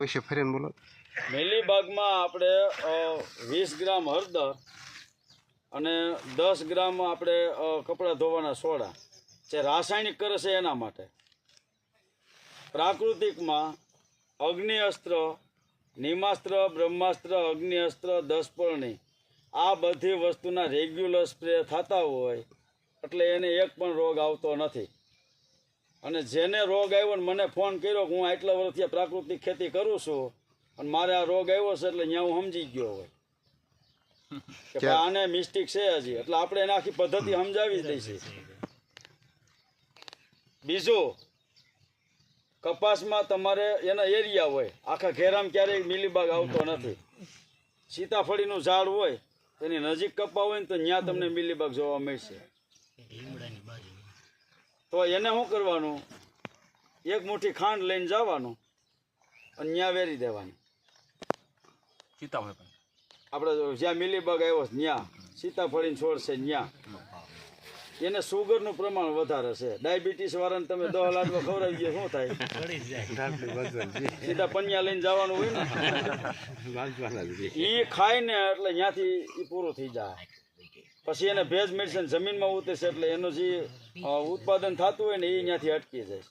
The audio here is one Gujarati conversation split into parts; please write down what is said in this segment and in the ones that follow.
વિશે ફરીને બોલો. મેલીબાગમાં આપણે વીસ ગ્રામ હળદર અને દસ ગ્રામ આપણે કપડાં ધોવાના સોડા, જે રાસાયણિક કરે છે એના માટે. પ્રાકૃતિકમાં અગ્નિ અસ્ત્ર નિમાસ્ત્ર, બ્રહ્માસ્ત્ર અગ્નિ અસ્ત્ર દસપર્ણી, આ બધી વસ્તુના રેગ્યુલર સ્પ્રે થતા હોય, એટલે એને એક પણ રોગ આવતો નથી. અને જેને રોગ આવ્યો ને મને ફોન કર્યો કે હું આટલા વર્ષથી પ્રાકૃતિક ખેતી કરું છું અને મારે આ રોગ આવ્યો છે એટલે ત્યાં હું સમજી ગયો હોય. કે આને મિસ્ટેક છે હજી. એટલે આપણે એને આખી પદ્ધતિ સમજાવી જ દઈશું બીજું કપાસમાં તમારે એના એરિયા હોય. આખા ઘેરામ ક્યારેય મિલીબાગ આવતો નથી. સીતાફળીનું ઝાડ હોય એની નજીક કપા હોય ને તો ત્યાં તમને મિલીબાગ જોવા મળશે. તો એને શું કરવાનું? એક મુઠ્ઠી ખાંડ લઈને જવાનું અને ત્યાં વેરી દેવાની. સીતાફળ. આપણે જ્યાં મિલીબગ આવ્યો ત્યાં સીતાફળીને છોડ છે ત્યાં એને સુગરનું પ્રમાણ વધારે છે. ડાયાબિટીસ વાળાને તમે દહ લાડવા ખવડાવી દો શું થાય? સીધા પન્યા લઈને જવાનું હોય ને? એ ખાય ને એટલે ત્યાંથી એ પૂરું થઈ જાય. પછી એને ભેજ મેડિસિન જમીનમાં ઉતરશે એટલે એનું જે ઉત્પાદન થતું હોય ને એ ત્યાંથી અટકી જાય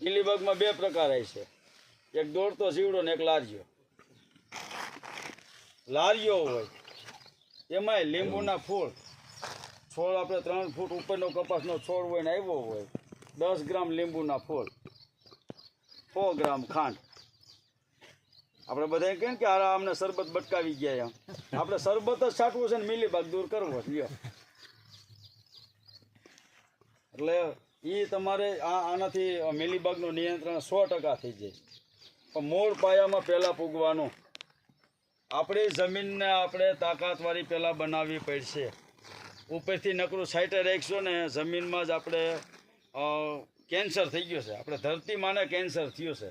ગીલીબાગમાં બે પ્રકાર આવે છે. એક દોડતો જીવડો ને એક લારીયો લારીઓ હોય. એમાંય લીંબુના ફૂલ. છોડ આપણે ત્રણ ફૂટ ઉપરનો કપાસનો છોડ હોય ને આવ્યો હોય, દસ ગ્રામ લીંબુના ફૂલ. સો ગ્રામ ખાંડ. આપણે બધા કહે કે આ અમને શરબત બટકાવી ગયા એમ. આપણે શરબત જ છાંટવું છે ને મિલીબાગ દૂર કરવો છે એટલે એ તમારે આ આનાથી મિલીબાગનું નિયંત્રણ સો ટકા થઈ જાય. પણ મૂળ પાયામાં પહેલાં પૂગવાનું. આપણી જમીનને આપણે તાકાતવાળી પહેલાં બનાવવી પડશે. ઉપરથી નકરું સાઈટે રાખશો ને જમીનમાં જ આપણે કેન્સર થઈ ગયું છે. આપણે ધરતી માને કેન્સર થયું છે.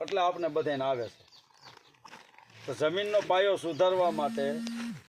એટલે આપણે બધાને આવે છે. તો જમીનનો પાયો સુધારવા માટે